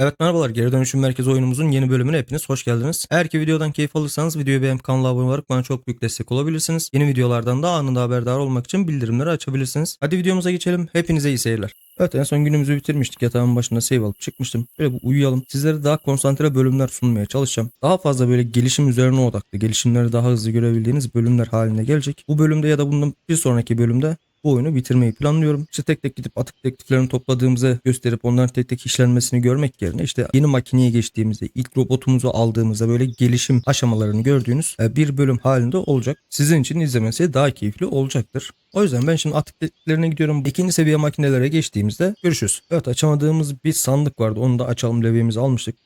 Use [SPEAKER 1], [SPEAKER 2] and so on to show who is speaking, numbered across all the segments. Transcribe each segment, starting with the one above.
[SPEAKER 1] Evet merhabalar geri dönüşüm merkezi oyunumuzun yeni bölümüne hepiniz hoş geldiniz. Eğer ki videodan keyif alırsanız videoyu beğenip kanala abone olarak bana çok büyük destek olabilirsiniz. Yeni videolardan da anında haberdar olmak için bildirimleri açabilirsiniz. Hadi videomuza geçelim. Hepinize iyi seyirler. Evet en son günümüzü bitirmiştik. Yatağın başında save alıp çıkmıştım. Böyle bir uyuyalım. Sizlere daha konsantre bölümler sunmaya çalışacağım. Daha fazla böyle gelişim üzerine odaklı, gelişimleri daha hızlı görebildiğiniz bölümler haline gelecek. Bu bölümde ya da bundan bir sonraki bölümde bu oyunu bitirmeyi planlıyorum. İşte tek tek gidip atık tekliflerini topladığımızı gösterip onların tek tek işlenmesini görmek yerine işte yeni makineye geçtiğimizde ilk robotumuzu aldığımızda böyle gelişim aşamalarını gördüğünüz e, bir bölüm halinde olacak. Sizin için izlemesi daha keyifli olacaktır. O yüzden ben şimdi atık tekliflerine gidiyorum. İkinci seviye makinelere geçtiğimizde görüşürüz. Evet açamadığımız bir sandık vardı. Onu da açalım levyemizi almıştık.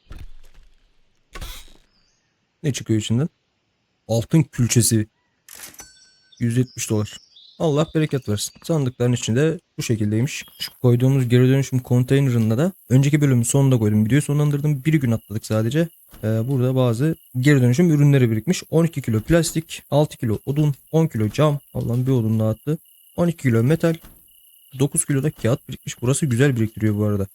[SPEAKER 1] Ne çıkıyor içinden? Altın külçesi. 170 dolar. Allah bereket versin. Sandıkların içinde bu şekildeymiş. Şu koyduğumuz geri dönüşüm konteynerında da önceki bölümün sonunda koydum. Videoyu sonlandırdım. Bir gün atladık sadece. Ee, burada bazı geri dönüşüm ürünleri birikmiş. 12 kilo plastik, 6 kilo odun, 10 kilo cam. Allah'ım bir odun dağıttı. 12 kilo metal, 9 kilo da kağıt birikmiş. Burası güzel biriktiriyor bu arada.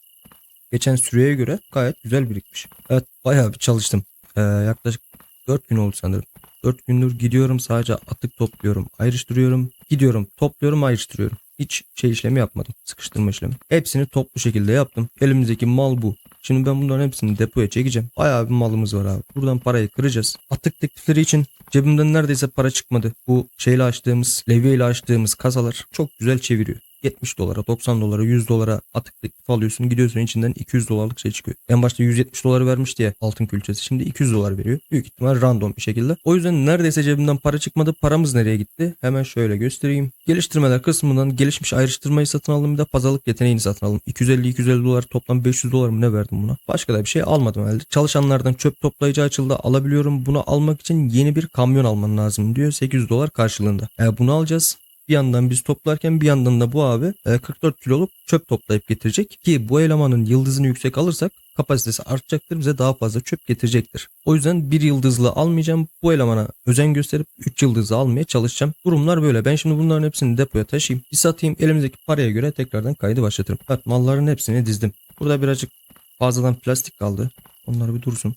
[SPEAKER 1] Geçen süreye göre gayet güzel birikmiş. Evet bayağı bir çalıştım. Ee, yaklaşık 4 gün oldu sanırım. 4 gündür gidiyorum sadece atık topluyorum, ayrıştırıyorum. Gidiyorum, topluyorum, ayrıştırıyorum. Hiç şey işlemi yapmadım. Sıkıştırma işlemi. Hepsini toplu şekilde yaptım. Elimizdeki mal bu. Şimdi ben bunların hepsini depoya çekeceğim. Bayağı bir malımız var abi. Buradan parayı kıracağız. Atık teklifleri için cebimden neredeyse para çıkmadı. Bu şeyle açtığımız, levyeyle açtığımız kasalar çok güzel çeviriyor. 70 dolara, 90 dolara, 100 dolara atık teklif alıyorsun. Gidiyorsun içinden 200 dolarlık şey çıkıyor. En başta 170 doları vermişti ya altın külçesi. Şimdi 200 dolar veriyor. Büyük ihtimal random bir şekilde. O yüzden neredeyse cebimden para çıkmadı. Paramız nereye gitti? Hemen şöyle göstereyim. Geliştirmeler kısmından gelişmiş ayrıştırmayı satın aldım. Bir de pazarlık yeteneğini satın aldım. 250-250 dolar toplam 500 dolar mı ne verdim buna? Başka da bir şey almadım herhalde. Çalışanlardan çöp toplayıcı açıldı. Alabiliyorum. Bunu almak için yeni bir kamyon alman lazım diyor. 800 dolar karşılığında. E, bunu alacağız. Bir yandan biz toplarken bir yandan da bu abi e, 44 kiloluk çöp toplayıp getirecek. Ki bu elemanın yıldızını yüksek alırsak kapasitesi artacaktır. Bize daha fazla çöp getirecektir. O yüzden bir yıldızlı almayacağım. Bu elemana özen gösterip 3 yıldızlı almaya çalışacağım. Durumlar böyle. Ben şimdi bunların hepsini depoya taşıyayım. Bir satayım. Elimizdeki paraya göre tekrardan kaydı başlatırım. Evet malların hepsini dizdim. Burada birazcık fazladan plastik kaldı. Onlar bir dursun.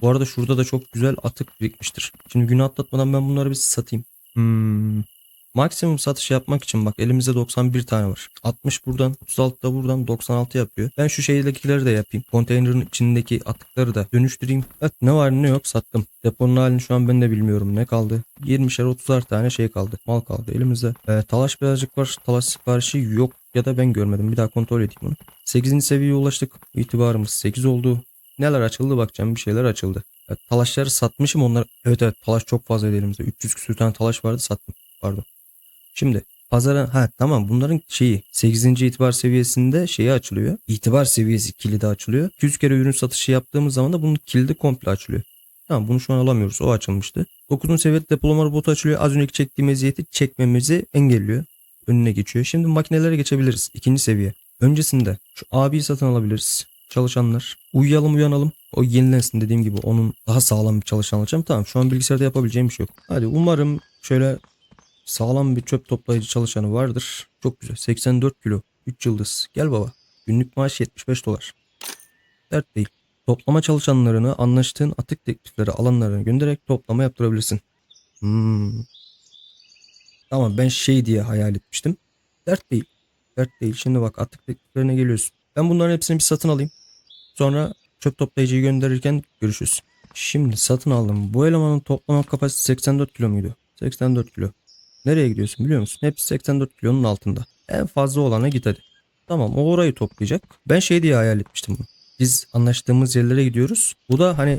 [SPEAKER 1] Bu arada şurada da çok güzel atık birikmiştir. Şimdi günü atlatmadan ben bunları bir satayım. Hmm. Maksimum satış yapmak için bak elimizde 91 tane var. 60 buradan, 36 da buradan 96 yapıyor. Ben şu şeydekileri de yapayım. Konteynerin içindeki atıkları da dönüştüreyim. Evet ne var ne yok sattım. Deponun halini şu an ben de bilmiyorum. Ne kaldı? 20'şer 30'ar tane şey kaldı. Mal kaldı elimizde. Ee, talaş birazcık var. Talaş siparişi yok ya da ben görmedim. Bir daha kontrol edeyim bunu. 8. seviyeye ulaştık. İtibarımız 8 oldu. Neler açıldı bakacağım bir şeyler açıldı. Evet, talaşları satmışım onlar. Evet evet talaş çok fazla elimizde. 300 küsür tane talaş vardı sattım. Pardon. Şimdi pazara ha tamam bunların şeyi 8. itibar seviyesinde şeyi açılıyor. İtibar seviyesi kilidi açılıyor. 200 kere ürün satışı yaptığımız zaman da bunun kilidi komple açılıyor. Tamam bunu şu an alamıyoruz. O açılmıştı. 9. seviye depolama robotu açılıyor. Az önceki çektiğim eziyeti çekmemizi engelliyor. Önüne geçiyor. Şimdi makinelere geçebiliriz. İkinci seviye. Öncesinde şu abiyi satın alabiliriz. Çalışanlar. Uyuyalım uyanalım. O yenilensin dediğim gibi onun daha sağlam bir çalışan alacağım. Tamam şu an bilgisayarda yapabileceğim bir şey yok. Hadi umarım şöyle Sağlam bir çöp toplayıcı çalışanı vardır. Çok güzel. 84 kilo. 3 yıldız. Gel baba. Günlük maaş 75 dolar. Dert değil. Toplama çalışanlarını anlaştığın atık teklifleri alanlarına göndererek toplama yaptırabilirsin. Hmm. Tamam ben şey diye hayal etmiştim. Dert değil. Dert değil. Şimdi bak atık tekliflerine geliyorsun. Ben bunların hepsini bir satın alayım. Sonra çöp toplayıcıyı gönderirken görüşürüz. Şimdi satın aldım. Bu elemanın toplama kapasitesi 84 kilo muydu? 84 kilo. Nereye gidiyorsun biliyor musun? Hepsi 84 kilonun altında. En fazla olana git hadi. Tamam o orayı toplayacak. Ben şey diye hayal etmiştim bunu. Biz anlaştığımız yerlere gidiyoruz. Bu da hani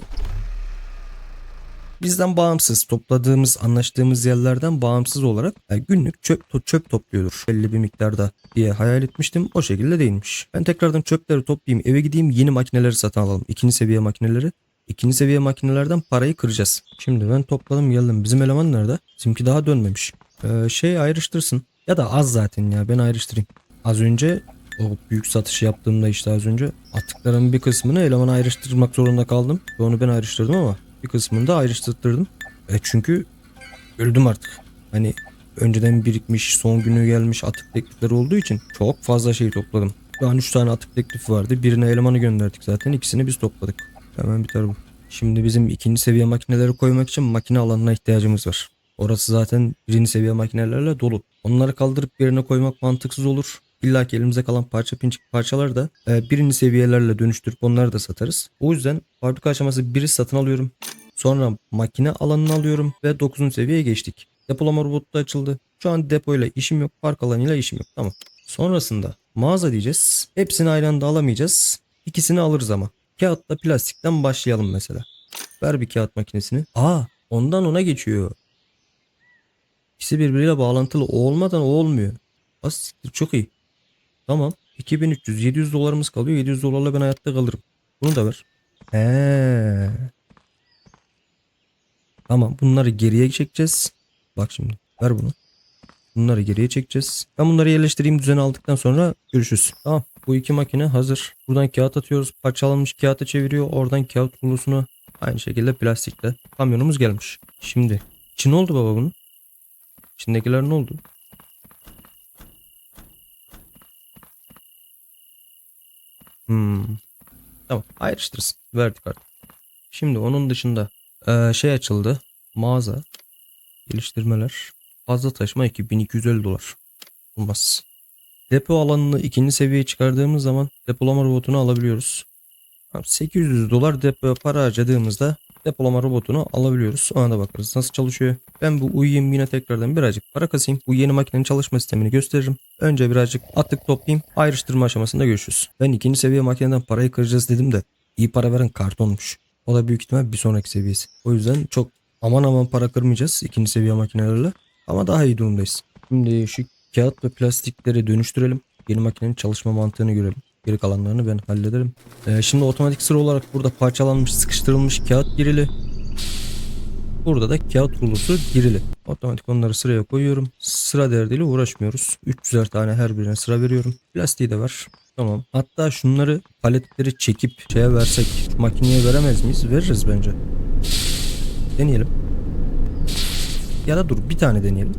[SPEAKER 1] bizden bağımsız topladığımız anlaştığımız yerlerden bağımsız olarak yani günlük çöp çöp topluyordur belli bir miktarda diye hayal etmiştim. O şekilde değilmiş. Ben tekrardan çöpleri toplayayım eve gideyim yeni makineleri satın alalım. İkinci seviye makineleri. İkinci seviye makinelerden parayı kıracağız. Şimdi ben topladım geldim. Bizim eleman nerede? Bizimki daha dönmemiş. Ee, şey ayrıştırsın. Ya da az zaten ya ben ayrıştırayım. Az önce o büyük satışı yaptığımda işte az önce atıkların bir kısmını elemana ayrıştırmak zorunda kaldım. Ve onu ben ayrıştırdım ama bir kısmını da ayrıştırdım. E çünkü öldüm artık. Hani önceden birikmiş son günü gelmiş atık teklifleri olduğu için çok fazla şey topladım. Şu an 3 tane atık teklifi vardı. Birine elemanı gönderdik zaten. İkisini biz topladık. Hemen biter bu. Şimdi bizim ikinci seviye makineleri koymak için makine alanına ihtiyacımız var. Orası zaten birinci seviye makinelerle dolu. Onları kaldırıp yerine koymak mantıksız olur. İlla ki elimize kalan parça pinçik parçalar da e, birinci seviyelerle dönüştürüp onları da satarız. O yüzden fabrika aşaması 1'i satın alıyorum. Sonra makine alanını alıyorum ve 9. seviyeye geçtik. Depolama robotu da açıldı. Şu an depoyla işim yok, park alanıyla işim yok. Tamam. Sonrasında mağaza diyeceğiz. Hepsini aynı anda alamayacağız. İkisini alırız ama. Kağıtla plastikten başlayalım mesela. Ver bir kağıt makinesini. Aa ondan ona geçiyor. İkisi birbiriyle bağlantılı. Olmadan olmuyor. Az çok iyi. Tamam. 2300 700 dolarımız kalıyor. 700 dolarla ben hayatta kalırım. Bunu da ver. He. Tamam bunları geriye çekeceğiz. Bak şimdi ver bunu. Bunları geriye çekeceğiz. Ben bunları yerleştireyim düzeni aldıktan sonra görüşürüz. Tamam bu iki makine hazır. Buradan kağıt atıyoruz. Parçalanmış kağıta çeviriyor. Oradan kağıt rulusunu aynı şekilde plastikle. Kamyonumuz gelmiş. Şimdi içi ne oldu baba bunun? İçindekiler ne oldu? Hmm. Tamam ayrıştırırız. Verdik artık. Şimdi onun dışında eee, şey açıldı. Mağaza. Geliştirmeler. Fazla taşıma 2250 dolar. Olmaz. Depo alanını ikinci seviyeye çıkardığımız zaman depolama robotunu alabiliyoruz. Tamam, 800 dolar depo para harcadığımızda depolama robotunu alabiliyoruz. Ona da bakarız nasıl çalışıyor. Ben bu uyuyayım yine tekrardan birazcık para kasayım. Bu yeni makinenin çalışma sistemini gösteririm. Önce birazcık atık toplayayım. Ayrıştırma aşamasında görüşürüz. Ben ikinci seviye makineden parayı kıracağız dedim de iyi para veren kartonmuş. O da büyük ihtimal bir sonraki seviyesi. O yüzden çok aman aman para kırmayacağız ikinci seviye makinelerle. Ama daha iyi durumdayız. Şimdi şu kağıt ve plastikleri dönüştürelim. Yeni makinenin çalışma mantığını görelim. Geri kalanlarını ben hallederim. Ee, şimdi otomatik sıra olarak burada parçalanmış, sıkıştırılmış kağıt girili. Burada da kağıt rulosu girili. Otomatik onları sıraya koyuyorum. Sıra derdiyle uğraşmıyoruz. 300'er tane her birine sıra veriyorum. Plastiği de var. Tamam. Hatta şunları paletleri çekip şeye versek makineye veremez miyiz? Veririz bence. Deneyelim. Ya da dur bir tane deneyelim.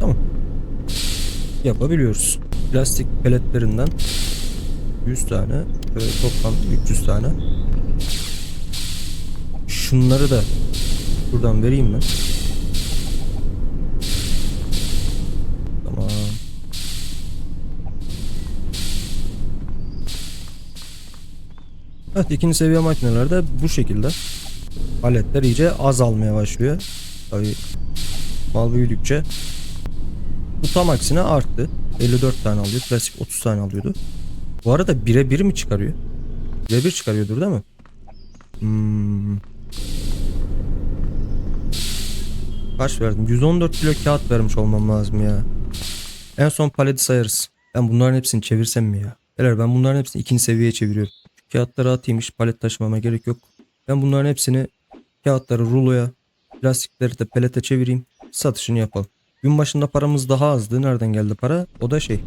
[SPEAKER 1] Tamam. Yapabiliyoruz. Plastik peletlerinden 100 tane böyle toplam 300 tane. Şunları da buradan vereyim ben. Tamam. Evet ikinci seviye makinelerde bu şekilde paletler iyice azalmaya başlıyor. Tabii mal büyüdükçe bu tam aksine arttı. 54 tane alıyor. Klasik 30 tane alıyordu. Bu arada 1'e 1 mi çıkarıyor? 1'e 1 çıkarıyordur değil mi? Hmm. Kaç verdim? 114 kilo kağıt vermiş olmam lazım ya. En son paleti sayarız. Ben bunların hepsini çevirsem mi ya? Beyler ben bunların hepsini ikinci seviyeye çeviriyorum. Şu kağıtları atayım hiç palet taşımama gerek yok. Ben bunların hepsini kağıtları ruloya, plastikleri de pelete çevireyim. Satışını yapalım. Gün başında paramız daha azdı. Nereden geldi para? O da şey.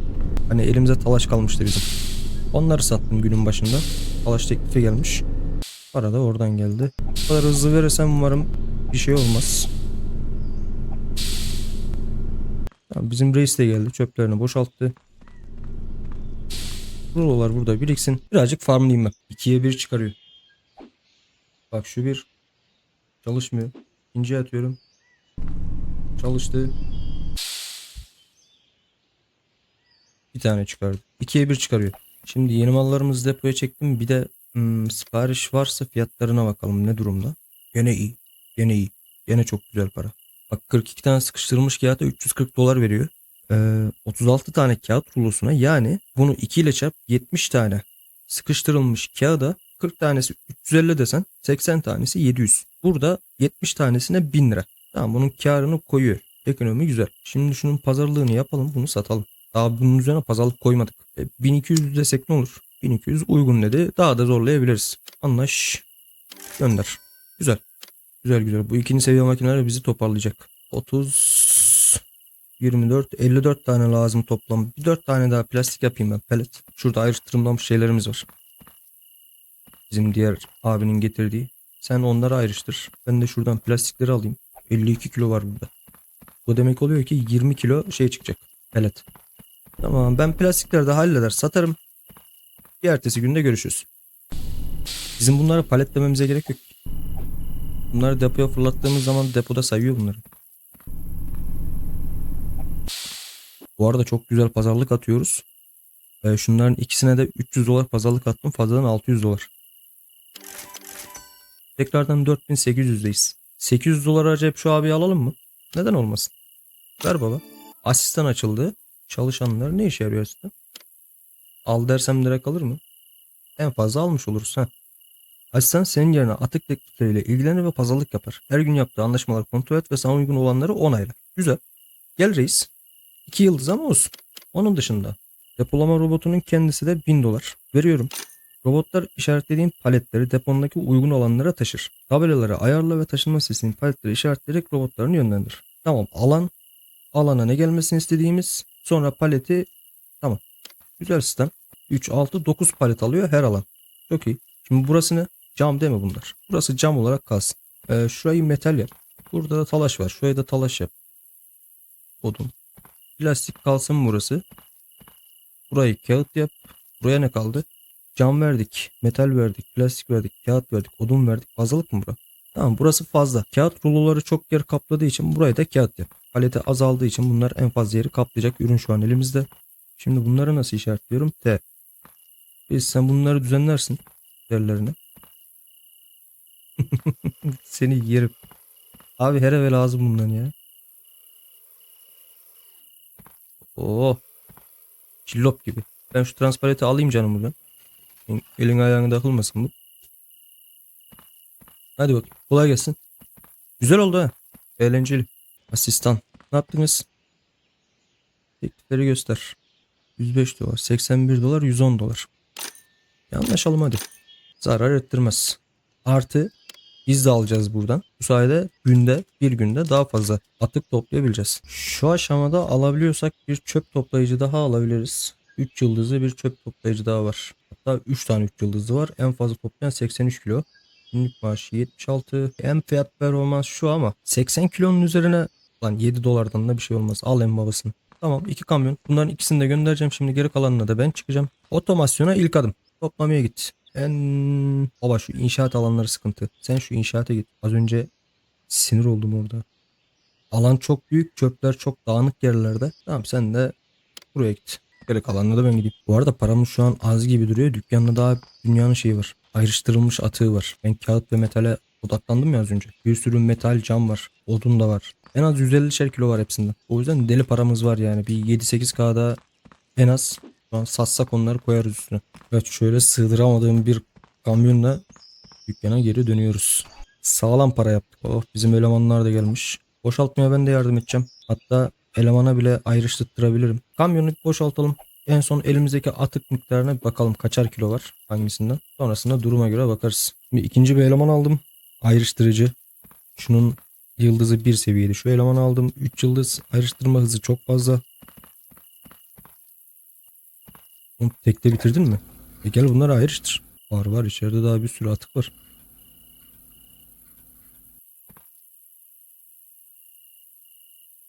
[SPEAKER 1] Hani elimize talaş kalmıştı bizim. Onları sattım günün başında. Talaş teklifi gelmiş. Para da oradan geldi. Bu kadar hızlı verirsem umarım bir şey olmaz. Bizim reis de geldi. Çöplerini boşalttı. Rulolar burada biriksin. Birazcık farmlayayım ben. 2'ye 1 çıkarıyor. Bak şu bir. Çalışmıyor. İkinci atıyorum. Çalıştı. Bir tane çıkardı. 2'ye 1 çıkarıyor. Şimdi yeni mallarımızı depoya çektim. Bir de hmm, sipariş varsa fiyatlarına bakalım ne durumda. Gene iyi. Gene iyi. Gene çok güzel para. Bak 42 tane sıkıştırılmış kağıta 340 dolar veriyor. Ee, 36 tane kağıt rulosuna yani bunu 2 ile çarp 70 tane sıkıştırılmış kağıda 40 tanesi 350 desen 80 tanesi 700. Burada 70 tanesine 1000 lira. Tamam bunun karını koyuyor. Ekonomi güzel. Şimdi şunun pazarlığını yapalım bunu satalım. Daha bunun üzerine pazarlık koymadık. E, 1200 desek ne olur? 1200 uygun dedi. Daha da zorlayabiliriz. Anlaş. Gönder. Güzel. Güzel güzel. Bu ikinci seviye makineler bizi toparlayacak. 30 24 54 tane lazım toplam. Bir 4 tane daha plastik yapayım ben pelet. Şurada ayrıştırılmamış şeylerimiz var. Bizim diğer abinin getirdiği. Sen onları ayrıştır. Ben de şuradan plastikleri alayım. 52 kilo var burada. Bu demek oluyor ki 20 kilo şey çıkacak. Pelet. Tamam ben plastikleri de halleder satarım. Bir ertesi günde görüşürüz. Bizim bunları paletlememize gerek yok. Bunları depoya fırlattığımız zaman depoda sayıyor bunları. Bu arada çok güzel pazarlık atıyoruz. Ee, şunların ikisine de 300 dolar pazarlık attım. Fazladan 600 dolar. Tekrardan 4800'deyiz. 800 dolar acayip şu abiyi alalım mı? Neden olmasın? Ver baba. Asistan açıldı. Çalışanlar ne işe yarıyor asistan? Al dersem direkt alır mı? En fazla almış oluruz ha. Asistan senin yerine atık teklifleriyle ilgilenir ve pazarlık yapar. Her gün yaptığı anlaşmaları kontrol et ve sana uygun olanları onayla. Güzel. Gel reis. 2 yıldız ama olsun. Onun dışında depolama robotunun kendisi de 1000 dolar. Veriyorum. Robotlar işaretlediğin paletleri depondaki uygun alanlara taşır. Tabelaları ayarla ve taşınma sesinin paletleri işaretleyerek robotlarını yönlendir. Tamam alan. Alana ne gelmesini istediğimiz. Sonra paleti. Tamam. Güzel sistem. 3, 6, 9 palet alıyor her alan. Çok iyi. Şimdi burası ne? Cam değil mi bunlar? Burası cam olarak kalsın. Ee, şurayı metal yap. Burada da talaş var. Şurayı da talaş yap. Odun. Plastik kalsın burası. Burayı kağıt yap. Buraya ne kaldı? Cam verdik, metal verdik, plastik verdik, kağıt verdik, odun verdik. Fazlalık mı bura? Tamam burası fazla. Kağıt ruloları çok yer kapladığı için burayı da kağıt yap. Palete azaldığı için bunlar en fazla yeri kaplayacak ürün şu an elimizde. Şimdi bunları nasıl işaretliyorum? T. Biz sen bunları düzenlersin yerlerine. Seni yerim. Abi her eve lazım bundan ya. Oo. Cillop gibi. Ben şu transparenti alayım canım buradan. Elin ayağına takılmasın bu. Hadi bak. Kolay gelsin. Güzel oldu ha. Eğlenceli. Asistan. Ne yaptınız? Teklifleri göster. 105 dolar, 81 dolar, 110 dolar. Anlaşalım hadi. Zarar ettirmez. Artı biz de alacağız buradan. Bu sayede günde bir günde daha fazla atık toplayabileceğiz. Şu aşamada alabiliyorsak bir çöp toplayıcı daha alabiliriz. 3 yıldızlı bir çöp toplayıcı daha var. Hatta 3 tane 3 yıldızlı var. En fazla toplayan 83 kilo. Günlük maaşı 76. En fiyat performans şu ama 80 kilonun üzerine lan 7 dolardan da bir şey olmaz. Al en babasını. Tamam iki kamyon. Bunların ikisini de göndereceğim. Şimdi geri kalanına da ben çıkacağım. Otomasyona ilk adım. Toplamaya git. En baba şu inşaat alanları sıkıntı. Sen şu inşaata git. Az önce sinir oldum orada. Alan çok büyük. Çöpler çok dağınık yerlerde. Tamam sen de buraya git. Geri kalanına da ben gideyim. Bu arada paramız şu an az gibi duruyor. Dükkanda daha dünyanın şeyi var. Ayrıştırılmış atığı var. Ben kağıt ve metale odaklandım ya az önce. Bir sürü metal cam var. Odun da var. En az 150'şer kilo var hepsinden. O yüzden deli paramız var yani. Bir 7-8K'da en az satsak onları koyarız üstüne. Evet şöyle sığdıramadığım bir kamyonla dükkana geri dönüyoruz. Sağlam para yaptık. Oh bizim elemanlar da gelmiş. Boşaltmaya ben de yardım edeceğim. Hatta elemana bile ayrıştırabilirim. Kamyonu boşaltalım. En son elimizdeki atık miktarına bir bakalım kaçar kilo var hangisinden. Sonrasında duruma göre bakarız. Şimdi ikinci bir eleman aldım. Ayrıştırıcı. Şunun yıldızı bir seviyeli. Şu elemanı aldım. 3 yıldız ayrıştırma hızı çok fazla. Oğlum tekte bitirdin mi? E gel bunları ayrıştır. Var var içeride daha bir sürü atık var.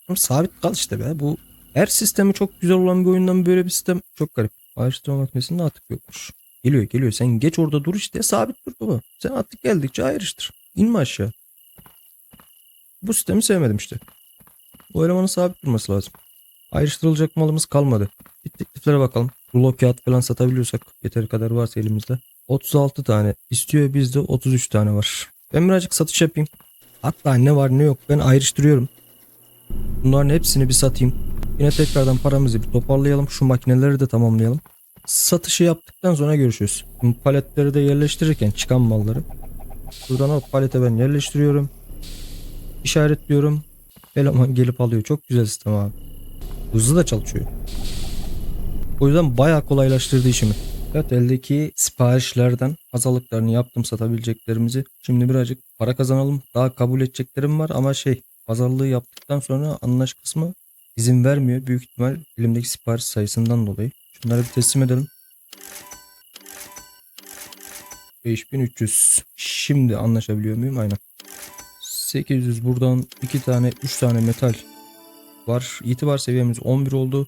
[SPEAKER 1] Oğlum sabit kal işte be. Bu her sistemi çok güzel olan bir oyundan böyle bir sistem çok garip. Ayrıştırma makinesinde atık yokmuş. Geliyor geliyor. Sen geç orada dur işte. Sabit dur baba. Sen atık geldikçe ayrıştır. İnme aşağı. Bu sistemi sevmedim işte. O elemanın sabit durması lazım. Ayrıştırılacak malımız kalmadı. Bir tekliflere bakalım. Rulo kağıt falan satabiliyorsak yeteri kadar varsa elimizde. 36 tane istiyor bizde 33 tane var. Ben birazcık satış yapayım. Hatta ne var ne yok ben ayrıştırıyorum. Bunların hepsini bir satayım. Yine tekrardan paramızı bir toparlayalım. Şu makineleri de tamamlayalım. Satışı yaptıktan sonra görüşürüz. Paletleri de yerleştirirken çıkan malları. Buradan o palete ben yerleştiriyorum. İşaretliyorum. Eleman gelip alıyor. Çok güzel sistem abi. Hızlı da çalışıyor. O yüzden bayağı kolaylaştırdı işimi. Evet eldeki siparişlerden azalıklarını yaptım satabileceklerimizi. Şimdi birazcık para kazanalım. Daha kabul edeceklerim var ama şey pazarlığı yaptıktan sonra anlaş kısmı izin vermiyor. Büyük ihtimal elimdeki sipariş sayısından dolayı. Şunları bir teslim edelim. 5300. Şimdi anlaşabiliyor muyum? Aynen. 800 buradan 2 tane 3 tane metal var. İtibar seviyemiz 11 oldu.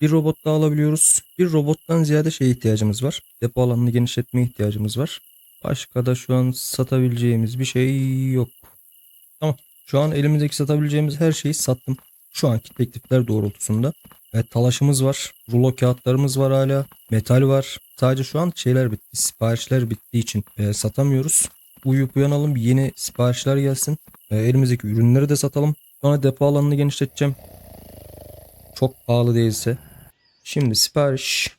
[SPEAKER 1] Bir robot daha alabiliyoruz. Bir robottan ziyade şeye ihtiyacımız var. Depo alanını genişletmeye ihtiyacımız var. Başka da şu an satabileceğimiz bir şey yok. Tamam. Şu an elimizdeki satabileceğimiz her şeyi sattım. Şu anki teklifler doğrultusunda. Evet talaşımız var. Rulo kağıtlarımız var hala. Metal var. Sadece şu an şeyler bitti. Siparişler bittiği için e, satamıyoruz. Uyuyup uyanalım. Yeni siparişler gelsin. E, elimizdeki ürünleri de satalım. Sonra depo alanını genişleteceğim. Çok pahalı değilse. Şimdi sipariş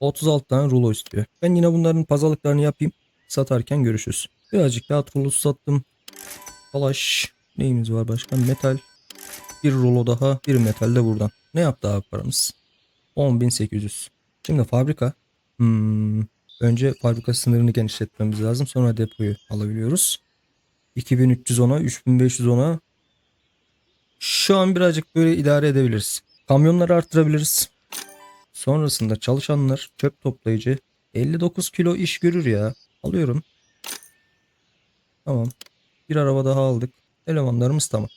[SPEAKER 1] 36 tane rulo istiyor. Ben yine bunların pazarlıklarını yapayım. Satarken görüşürüz. Birazcık kağıt rulosu sattım. Talaş. Neyimiz var başka? Metal. Bir rulo daha. Bir metal de buradan. Ne yaptı abi paramız? 10.800. Şimdi fabrika. Hmm. Önce fabrika sınırını genişletmemiz lazım. Sonra depoyu alabiliyoruz. 2310'a 3510'a şu an birazcık böyle idare edebiliriz. Kamyonları arttırabiliriz. Sonrasında çalışanlar çöp toplayıcı 59 kilo iş görür ya. Alıyorum. Tamam. Bir araba daha aldık. Elemanlarımız tamam.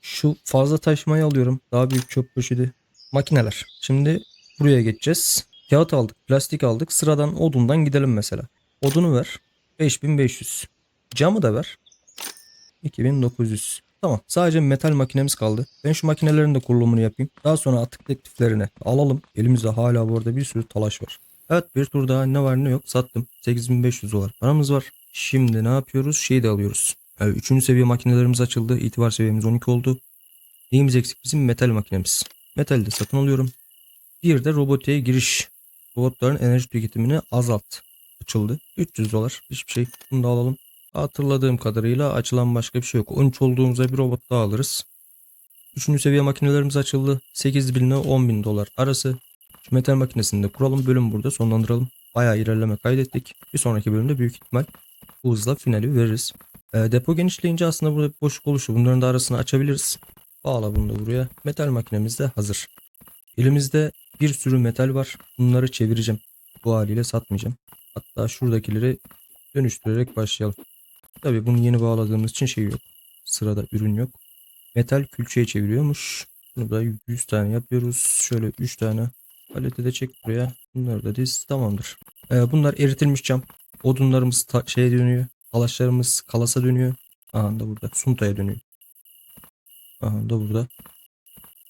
[SPEAKER 1] Şu fazla taşımayı alıyorum. Daha büyük çöp poşeti. Makineler. Şimdi buraya geçeceğiz. Kağıt aldık, plastik aldık. Sıradan odundan gidelim mesela. Odunu ver. 5500. Camı da ver. 2900. Tamam. Sadece metal makinemiz kaldı. Ben şu makinelerin de kurulumunu yapayım. Daha sonra atık tekliflerini alalım. Elimizde hala bu arada bir sürü talaş var. Evet bir tur daha ne var ne yok sattım. 8500 dolar paramız var. Şimdi ne yapıyoruz? Şeyi de alıyoruz. Yani üçüncü seviye makinelerimiz açıldı. İtibar seviyemiz 12 oldu. Neyimiz eksik bizim? Metal makinemiz. Metal de satın alıyorum. Bir de robotiğe giriş. Robotların enerji tüketimini azalt. Açıldı. 300 dolar. Hiçbir şey. Bunu da alalım. Hatırladığım kadarıyla açılan başka bir şey yok. 13 olduğumuzda bir robot daha alırız. Üçüncü seviye makinelerimiz açıldı. 8000 ile 10.000 dolar arası. Şu metal makinesini de kuralım. Bölüm burada sonlandıralım. Bayağı ilerleme kaydettik. Bir sonraki bölümde büyük ihtimal bu hızla finali veririz. E, depo genişleyince aslında burada boşluk oluştu. Bunların da arasını açabiliriz. Bağla bunu da buraya. Metal makinemiz de hazır. Elimizde bir sürü metal var. Bunları çevireceğim. Bu haliyle satmayacağım. Hatta şuradakileri dönüştürerek başlayalım. Tabii bunu yeni bağladığımız için şey yok. Sırada ürün yok. Metal külçeye çeviriyormuş. Bunu da 100 tane yapıyoruz. Şöyle 3 tane paleti de çek buraya. Bunları da diz. Tamamdır. Ee, bunlar eritilmiş cam. Odunlarımız ta- şeye dönüyor. Kalaşlarımız kalasa dönüyor. Aha da burada. Sunta'ya dönüyor. Aha da burada.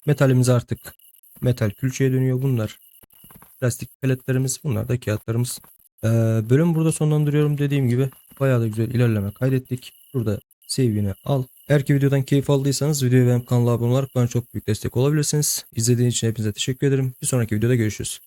[SPEAKER 1] Metalimiz artık metal külçeye dönüyor. Bunlar plastik peletlerimiz. Bunlar da kağıtlarımız. Ee, bölüm burada sonlandırıyorum dediğim gibi. Bayağı da güzel ilerleme kaydettik. Burada save'ini al. Eğer ki videodan keyif aldıysanız videoya benim kanala abone olarak bana çok büyük destek olabilirsiniz. İzlediğiniz için hepinize teşekkür ederim. Bir sonraki videoda görüşürüz.